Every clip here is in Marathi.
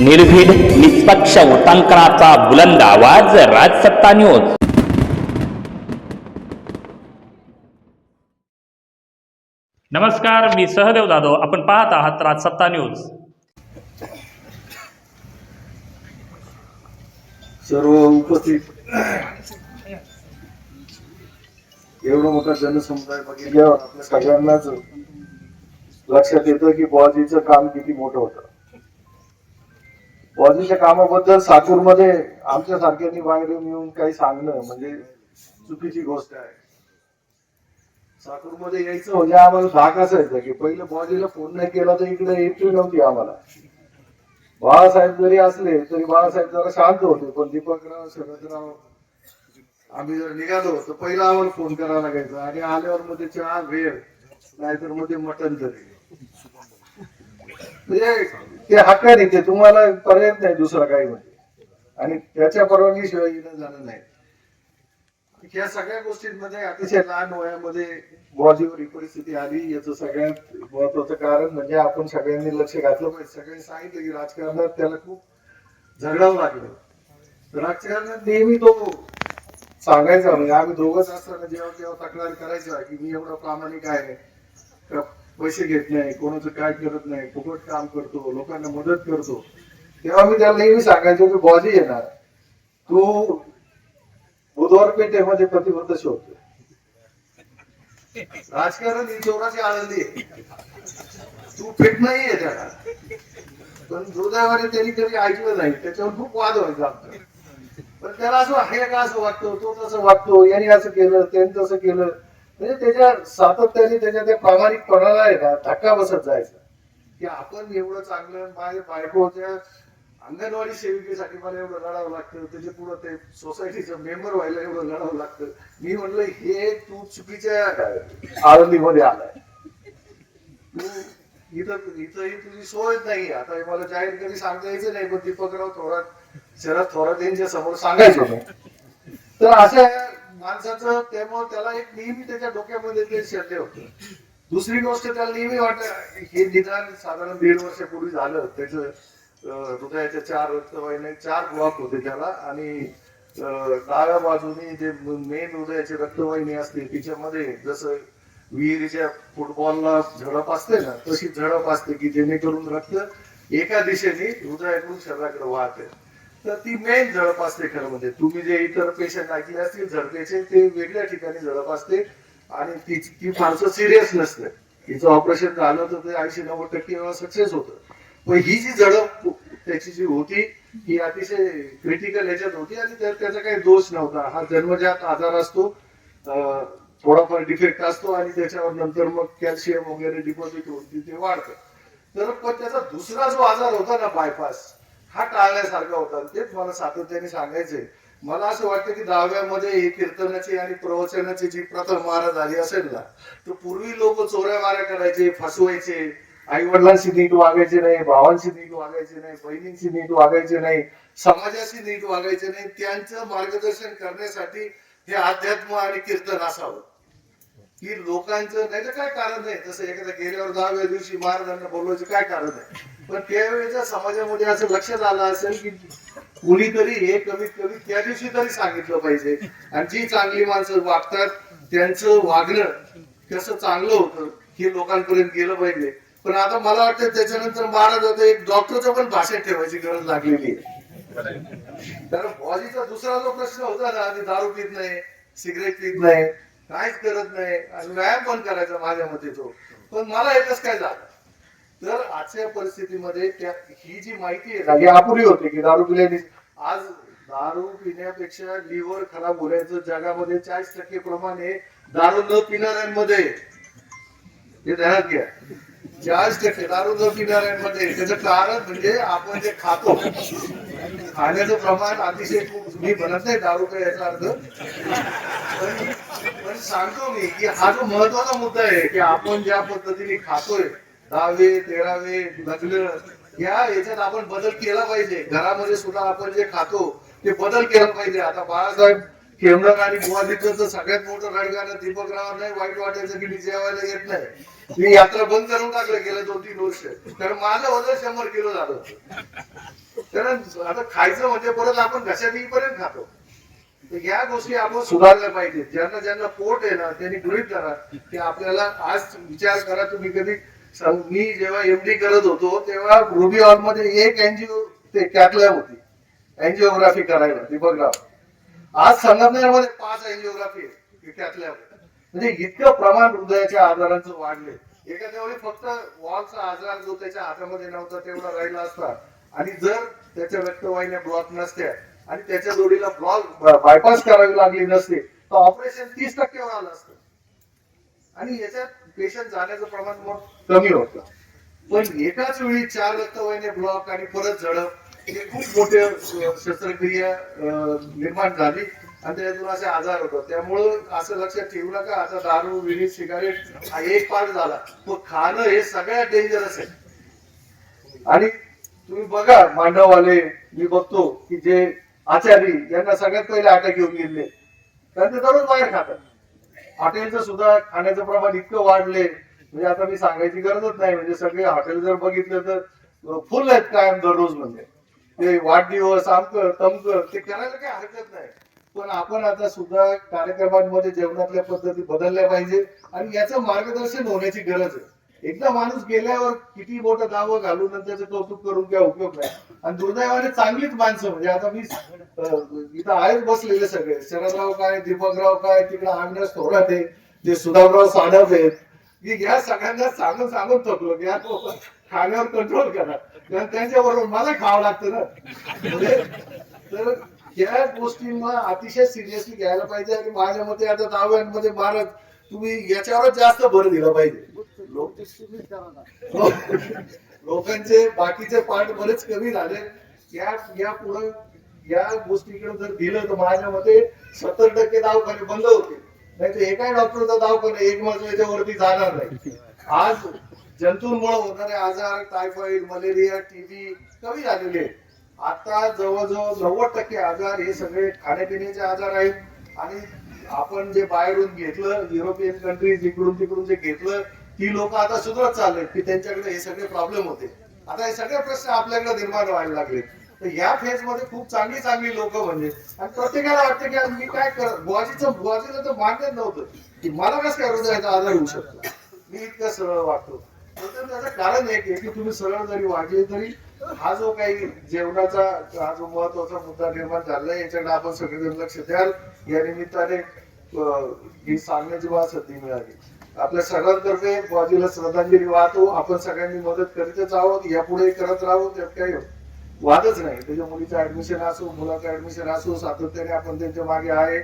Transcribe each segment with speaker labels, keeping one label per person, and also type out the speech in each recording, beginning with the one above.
Speaker 1: निर्भीड निष्पक्ष उटांकनाचा बुलंद आवाज राजसत्ता न्यूज
Speaker 2: नमस्कार मी सहदेव जाधव. आपण पाहत आहात राजसत्ता न्यूज
Speaker 3: सर्व उपस्थित. एवढा मोठा जनसमुदाय बघितल्यावर आपल्या सगळ्यांनाच लक्षात येतं की बुवाजीचं काम किती मोठं होतं. बुवाजीच्या कामाबद्दल साकूरमध्ये आमच्या सारख्यांनी बाहेर येऊन काही सांगणं म्हणजे चुकीची गोष्ट आहे. साकूरमध्ये यायचं म्हणजे आम्हाला धाक असायचं की पहिलं बुवाजीला फोन नाही केला तर इकडे एंट्री नव्हती आम्हाला. बाळासाहेब जरी असले तरी बाळासाहेब जरा शांत होते पण दीपकराव शरदराव आम्ही जर निघालो तर पहिला आम्हाला फोन करावा लागायचा आणि आल्यावर मध्ये चहा वेळ नाहीतरमध्ये मटण तरी. म्हणजे ते हक्काने ते तुम्हाला पर्याय नाही दुसरा काही म्हणजे. आणि त्याच्या परवानगीशिवाय येणं जाणं नाही. या सगळ्या गोष्टींमध्ये अतिशय लहान वयामध्ये बॉजीवर ही परिस्थिती आली. याचं सगळ्यात महत्वाचं कारण म्हणजे आपण सगळ्यांनी लक्ष घातलं पाहिजे. सगळ्यांनी सांगितलं की राजकारणात त्याला खूप झगडावं लागलं. राजकारणात नेहमी तो सांगायचा म्हणजे आम्ही दोघंच असताना जेव्हा तेव्हा तक्रार करायचा की मी एवढा प्रामाणिक आहे. पैसे घेत नाही कोणाचं काय करत नाही फुकट काम करतो लोकांना मदत करतो. तेव्हा मी त्याला नेहमी सांगायचो की बॉजी येणार. तू बुधवार पेठेमध्ये प्रतिबद्ध शोधतो. राजकारण ही चोराची आनंदी आहे. तू फिट नाहीये त्याला. पण दुर्दैवाने त्यांनी कधी ऐकलं नाही त्याच्यावर खूप वाद व्हायचा पण त्याला असं हे का असं वागतो तो तसं वागतो यांनी असं केलं त्यांनी तसं केलं. म्हणजे त्याच्या सातत्याने त्याच्या त्या प्रामाणिकपणाला आहे ना धक्का बसत जायचा. की आपण एवढं चांगलं माझ्या बायकोच्या अंगणवाडी सेविकेसाठी मला एवढं लढावं लागतं त्याच्या पुढं ते सोसायटीचं मेंबर व्हायला एवढं लढावं लागतं. मी म्हणलं हे तू चुकीच्या आळंदीमध्ये आलाय. तू इथं इथं ही तुझी सोय नाही. आता हे मला जाहीर कधी सांगता यायचं नाही पण दीपकराव थोरात शरद थोरात यांच्या समोर सांगायचो. तर अशा माणसाचं त्यामुळे त्याला एक नेहमी त्याच्या डोक्यामध्ये ते शल्य होते दुसरी गोष्ट त्याला नेहमी वाटत हे निदान साधारण दीड वर्षापूर्वी झालं. त्याचं हृदयाच्या चार रक्तवाहिन्या चार ब्लॉक होते त्याला. आणि डाव्या बाजूने जे मेन हृदयाची रक्तवाहिनी असते तिच्यामध्ये जसं विहिरीच्या फुटबॉलला झडप असते ना तशी झडप असते की जेणेकरून रक्त एका दिशेने हृदयाकडून शरीराकडे वाहते. तर ती मेन झडप असते खरं म्हणजे. तुम्ही जे इतर पेशंट ऐकले असतील झडपेचे ते वेगळ्या ठिकाणी झडप असते आणि ती ती फारसं सिरियस नसते. तिचं ऑपरेशन झालं तर ते ऐंशी नव्वद टक्के सक्सेस होतं. पण ही जी झडप त्याची जी होती ही अतिशय क्रिटिकल ह्याच्यात होती आणि त्यात त्याचा काही दोष नव्हता. हा जन्मजात आजार असतो थोडाफार डिफेक्ट असतो आणि त्याच्यावर नंतर मग कॅल्शियम वगैरे डिपॉझिट होऊन ते वाढतं. तर पण त्याचा दुसरा जो आजार होता ना बायपास हा टाळण्यासारखा होता. ते तेच मला सातत्याने सांगायचे मला असं वाटतं की दहाव्यामध्ये ही कीर्तनाची आणि प्रवचनाची जी प्रथा महाराज झाली असेल ना तर पूर्वी लोक चोऱ्या माऱ्या करायचे फसवायचे. आई वडिलांशी नीट वागायचे नाही भावांशी नीट वागायचे नाही बहिणींशी नीट वागायचे नाही समाजाशी नीट वागायचे नाही. त्यांचं मार्गदर्शन करण्यासाठी हे अध्यात्म आणि कीर्तन असावं. की लोकांचं नाही तर काय कारण नाही? जसं एखाद्या गेल्यावर दहाव्या दिवशी महाराजांना बोलवायचं काय कारण आहे पण त्यावेळेच्या समाजामध्ये असं लक्षात आलं असेल की कुणीतरी हे कमीत कमी त्या दिवशी तरी सांगितलं पाहिजे. आणि जी चांगली माणसं वागतात त्यांचं वागणं कसं चांगलं होतं हे लोकांपर्यंत गेलं पाहिजे. पण आता मला वाटतं त्याच्यानंतर महाराज एक डॉक्टरचं पण भाषण ठेवायची गरज लागलेली आहे. कारण बॉजीचा दुसरा जो प्रश्न होता ना ते दारू पित नाही सिगरेट पित नाही काहीच करत नाही आणि व्यायाम पण करायचा माझ्या मते तो. पण मला एकच काय झालं? तर आजच्या परिस्थितीमध्ये त्या ही जी माहिती आहे ही अपुरी होती की दारू पिल्याने आज दारू पिण्यापेक्षा लिव्हर खराब होण्याचं जगामध्ये चाळीस टक्के प्रमाण आहे. दारू न पिणाऱ्यांमध्ये. हे ध्यानात घ्या. चाळीस टक्के दारू न पिणाऱ्यांमध्ये. त्याचं कारण म्हणजे आपण जे खातो खाण्याचं प्रमाण अतिशय खूप मी म्हणत नाही दारू काय याचा अर्थ. पण पण सांगतो मी की हा जो महत्त्वाचा मुद्दा आहे की आपण ज्या पद्धतीने खातोय दहावे तेरावे लग्न या याच्यात आपण बदल केला पाहिजे. घरामध्ये सुद्धा आपण जे खातो ते बदल केला पाहिजे. आता बाळासाहेब खेमणक आणि तर सगळ्यात मोठं रडगाणं दीपकराव नाही वाईट वाटायचं की मी जेवायला येत नाही. मी यात्रा बंद करून टाकलं गेले दोन तीन वर्ष. कारण माझं वजन शंभर किलो झालं. कारण आता खायचं म्हणजे परत आपण घशात येईपर्यंत खातो. तर या गोष्टी आपण सुधारल्या पाहिजे ज्यांना ज्यांना पोट आहे ना त्यांनी गृहित करा की आपल्याला आज विचार करा. तुम्ही कधी मी जेव्हा एमडी करत होतो तेव्हा रुबी हॉलमध्ये एक एनजीओ ते कॅटलॅब होती. एनजिओग्राफी करायला दीपकराव आज संगमनेरमध्ये पाच एनजिओग्राफी कॅटलॅब म्हणजे इतकं प्रमाण हृदयाच्या आजारांचं वाढले एखाद्या वेळी फक्त वॉलचा आजार जो त्याच्या हातामध्ये नव्हता तेवढा राहिला असता. आणि जर त्याच्या रक्तवाहिन्या ब्लॉक नसत्या आणि त्याच्या जोडीला ब्लॉक बायपास करावी लागली नसते तर ऑपरेशन तीस टक्के होणार असतं. आणि याच्यात पेशंट जाण्याचं प्रमाण मग कमी होतं. पण एकाच वेळी चार रक्तवाहिन्या ब्लॉक आणि परत झडप हे खूप मोठे शस्त्रक्रिया निर्माण झाली. आणि त्यातून असे आजार होतात. त्यामुळं असं लक्षात ठेवू नका आता दारू विडी सिगारेट हा एक पार्ट झाला. मग खाणं हे सगळ्यात डेंजरस आहे. आणि तुम्ही बघा मांडववाले मी बघतो की जे आचारी यांना सगळ्यात पहिले अटक येऊन गेले. कारण ते दररोज बाहेर खातात. हॉटेलचं सुद्धा खाण्याचं प्रमाण इतकं वाढले. म्हणजे आता मी सांगायची गरजच नाही. म्हणजे सगळे हॉटेल जर बघितलं तर फुल आहेत कायम दररोज म्हणजे. ते वाढदिवस आमकर तमकर ते करायला काही हरकत नाही. पण आपण आता सुद्धा कार्यक्रमांमध्ये जेवणातल्या पद्धती बदलल्या पाहिजे. आणि याचं मार्गदर्शन होण्याची गरज आहे. एकदा माणूस गेल्यावर किती मोठं दावं घालून त्याचं कौतुक करून काय उपयोग नाही. आणि दुर्दैवाने चांगलीच माणसं म्हणजे आता मी इथं आहेत बसलेले सगळे. शरदराव काय दीपकराव काय तिकडे आमदार थोरात आहे ते सुधामराव साधव आहेत. की या सगळ्यांना सांगून सांगून थकलो. की या खाण्यावर कंट्रोल करा कारण त्यांच्याबरोबर मला खावं लागतं ना. म्हणजे तर या गोष्टींना अतिशय सिरियसली घ्यायला पाहिजे आणि माझ्या मते आता दाव्यांमध्ये भारत तुम्ही याच्यावरच जास्त भर दिला पाहिजे. लोकांचे बाकीचे पाठ बरेच कमी झाले. या या पुढे या गोष्टीकडे जर दिलं तर माझ्या मते सत्तर टक्के दवाखाने बंद होते. नाही तर एकाही डॉक्टरचा दवाखाना एक मजल्याच्या वरती जाणार नाही. आज जंतूंमुळे होणारे आजार टायफॉइड मलेरिया टीबी कमी झालेले आहेत. आता जवळजवळ नव्वद टक्के आजार हे सगळे खाण्यापिण्याचे आजार आहेत. आणि आपण जे बाहेरून घेतलं युरोपियन कंट्रीज इकडून तिकडून जे घेतलं ती लोक आता सुधरत चालले की त्यांच्याकडे हे सगळे प्रॉब्लेम होते. आता हे सगळे प्रश्न आपल्याकडे निर्माण व्हायला लागले. तर या फेजमध्ये खूप चांगली चांगली लोक म्हणजे आणि प्रत्येकाला वाटतं की मी काय कर बुवाजीचं बुवाजीला तर मान्यच नव्हतं. की मला कसं काय हृदयाचा आजार होऊ शकतो? मी इतकं सरळ वाटतो तर त्याचं कारण एक आहे की तुम्ही सरळ जरी वागले तरी हा जो काही जेवणाचा हा जो महत्त्वाचा मुद्दा निर्माण झाला याच्याकडे आपण सगळेजण लक्ष द्याल. या निमित्ताने ही सांगण्याची मला संधी मिळाली. आपल्या सगळ्यांतर्फे बाजूला श्रद्धांजली वाहतो. आपण सगळ्यांनी मदत करीतच आहोत. यापुढे करत राहू. त्यात काही वादच नाही. त्याच्या मुलीचं ऍडमिशन असो मुलाचं ऍडमिशन असो सातत्याने आपण त्यांच्या मागे आहे.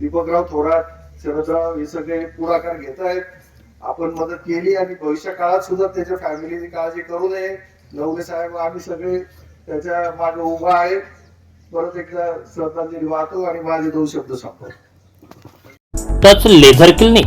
Speaker 3: दीपकराव थोरात शरदराव हे सगळे पुढाकार घेत आहेत. आपण मदत केली आणि भविष्य काळात सुद्धा त्याच्या फॅमिलीची काळजी करू नये. नवले साहेब आम्ही सगळे त्याच्यामागे उभा आहे. परत एकदा श्रद्धांजली वाहतो आणि माझे दोन शब्द सांगतो
Speaker 1: टच लेझर क्लिनिक.